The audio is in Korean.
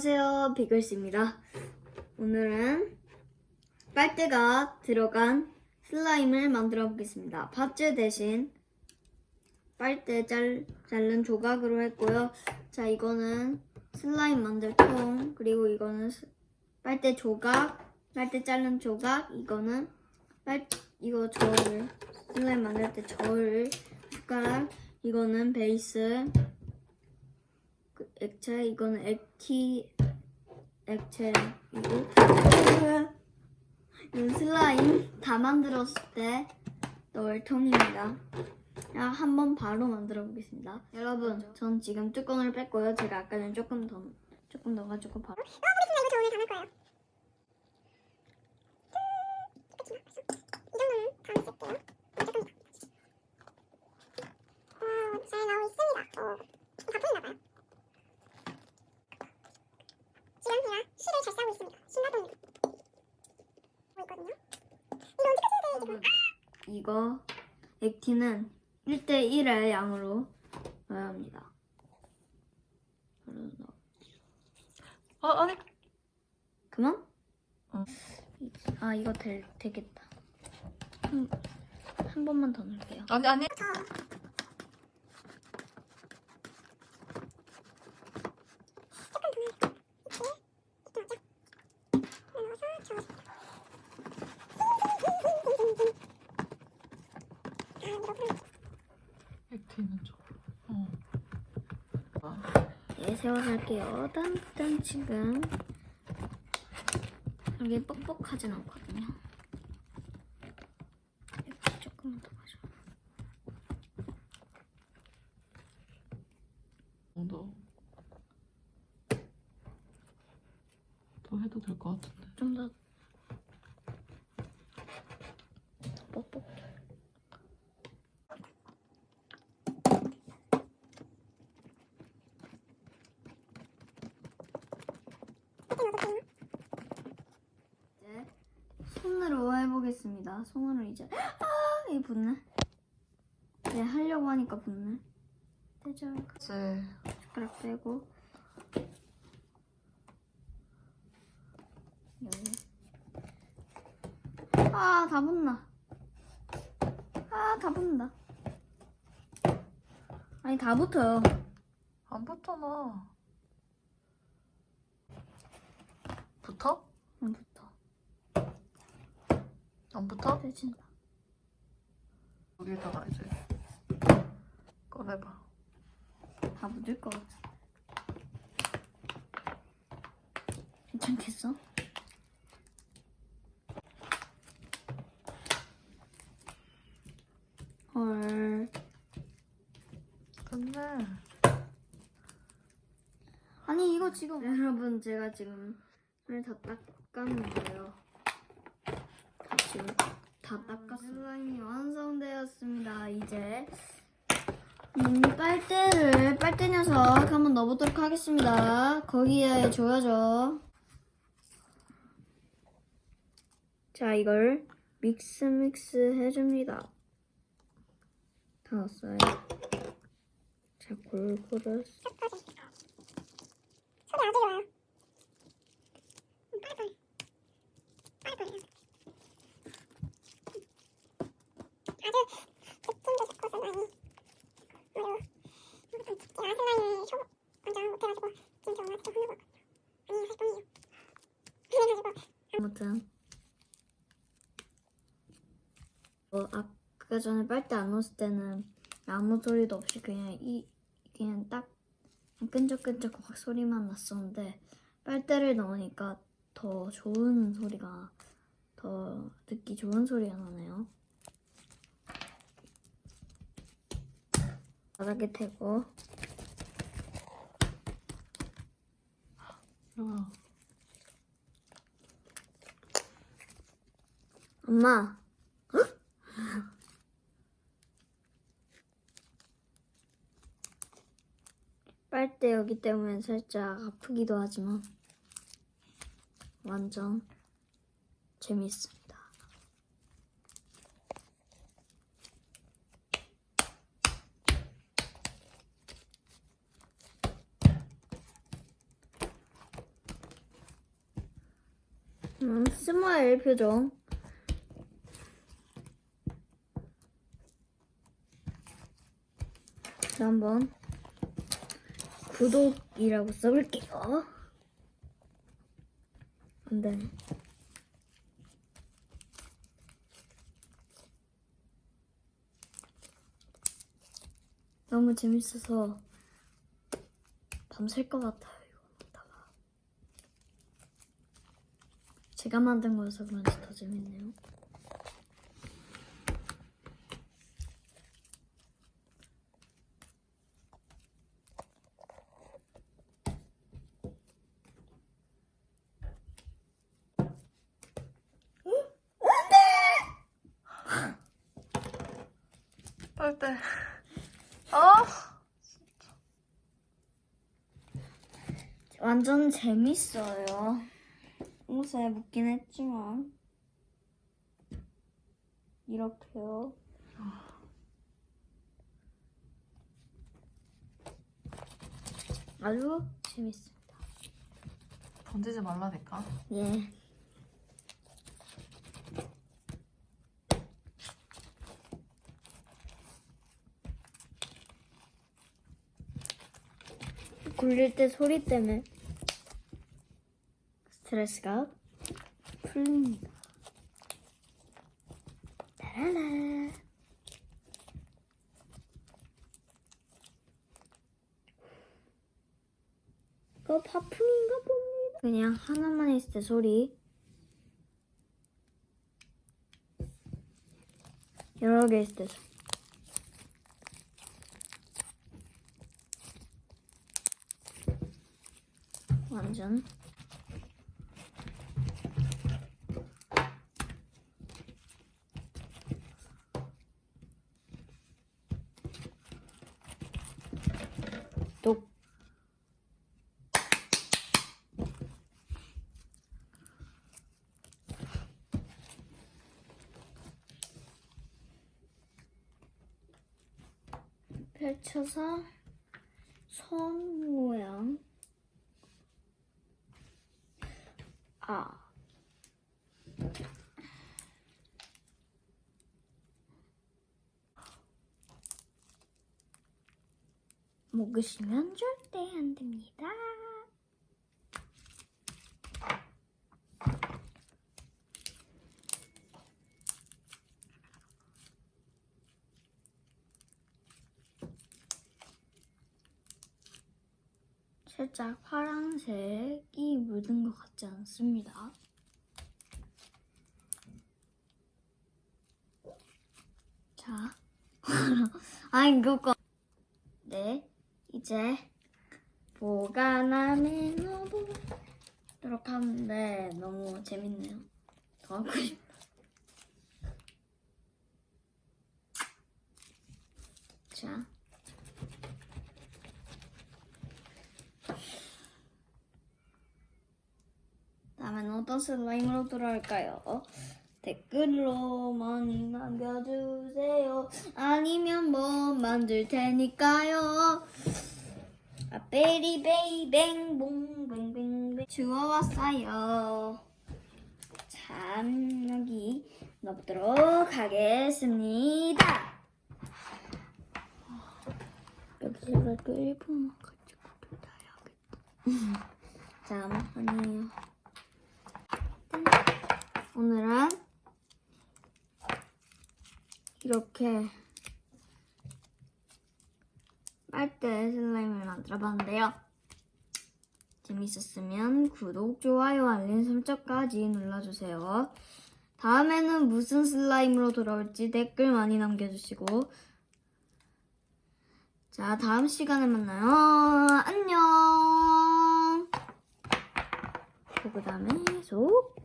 안녕하세요. 비글스입니다. 오늘은 빨대가 들어간 슬라임을 만들어 보겠습니다. 밧줄 대신 빨대 잘, 자른 조각으로 했고요. 자, 이거는 슬라임 만들 통, 그리고 이거는 스- 빨대 조각, 빨대 자른 조각, 이거는 빨, 이거 저울, 슬라임 만들 때 저울, 숟가락, 이거는 베이스, 그 액체 이거는 액티 액체이고 이건 슬라임 다 만들었을 때 넣을 통입니다. 한번 바로 만들어 보겠습니다. 여러분, 전 지금 뚜껑을 뺐고요. 제가 아까는 조금 더 조금 넣어가지고 바로 잘 나오고 있습니다. 오, 다 보이나 봐요. 지금 제가 실을 잘 싸고 있습니다. 신나보입니다. 보이거든요. 이거 언제까지 해야 돼, 이거 액티는 1대1의 양으로 넣어야 합니다. 아 아니 그만? 어. 아 이거 될, 되겠다. 한, 한 번만 더 넣을게요. 아니 아니 액티는 좀 어. 아, 네, 세워갈게요. 일단 지금 이게 뻑뻑하진 않거든요. 이렇게 조금만 더 마셔. 정도 더 해도 될 것 같은데 좀 더 뻑뻑. 이제 손으로 해보겠습니다. 손으로 이제 아, 이 붙네. 네 하려고 하니까 붙네. 떼죠. 이제 숟가락 빼고 여기 아다 붙나 아다 붙는다 아니 다 붙어요 안 붙잖아 붙어? 안 붙어 안 붙어? 떼진다 여기다가 이제 꺼내봐 다 묻을 것 같아 괜찮겠어? 헐 끝내 아니 이거 지금 여러분 제가 지금 손을 다 닦았는데요. 다 지금 다 닦았어요. 슬라임이 완성되었습니다. 이제 음, 빨대를 빨대 녀석 한번 넣어보도록 하겠습니다. 거기에 줘야죠. 자 이걸 믹스 믹스 해줍니다. 다 넣었어요. 자 골고루 소리 아주 좋아요. 음, 빨리빨리. 빨리빨리. 아주 아무튼 어, 아까 전에 빨대 안 넣었을 때는 아무 소리도 없이 그냥 이 그냥 딱 끈적끈적 막 소리만 났었는데 빨대를 넣으니까 더 좋은 소리가 더 듣기 좋은 소리가 나네요. 바닥에 대고. 엄마. 빨대 여기 때문에 살짝 아프기도 하지만 완전 재밌습니다. 음, 스마일 표정. 자, 한번 구독이라고 써볼게요. 안 돼. 너무 재밌어서 밤샐 것 같아요, 이거 보다가. 제가 만든 거여서 그런지 더 재밌네요. 아! 완전 재밌어요. 옷에 묻긴 했지만 이렇게요. 아주 재밌습니다. 던지지 말라니까. 예. 굴릴 때 소리 때문에 스트레스가 풀립니다. 따라라. 그거 파풍인가 봅니다. 그냥 하나만 있을 때 소리. 여러 개 있을 때 소리. 완전. 펼쳐서 손 모양. 아. 먹으시면 절대 안 됩니다. 살짝 파란색이 묻은 것 같지 않습니다. 자, 아 이거 거. 네, 이제 보관함에 넣어보도록 하는데 너무 재밌네요. 더 하고 싶다. 자. 다음엔 어떤 슬라임으로 돌아올까요? 댓글로 많이 남겨주세요. 아니면 뭐 만들 테니까요. 아, 베리베이 뱅 봉 뱅뱅뱅 주워왔어요. 참 여기 넣도록 하겠습니다. 여기서 또 1분만 가지고 기다려야겠다. 자, 아니에요. 오늘은 이렇게 빨대 슬라임을 만들어봤는데요. 재밌었으면 구독, 좋아요, 알림 설정까지 눌러주세요. 다음에는 무슨 슬라임으로 돌아올지 댓글 많이 남겨주시고 자 다음 시간에 만나요. 안녕. 그 다음에 속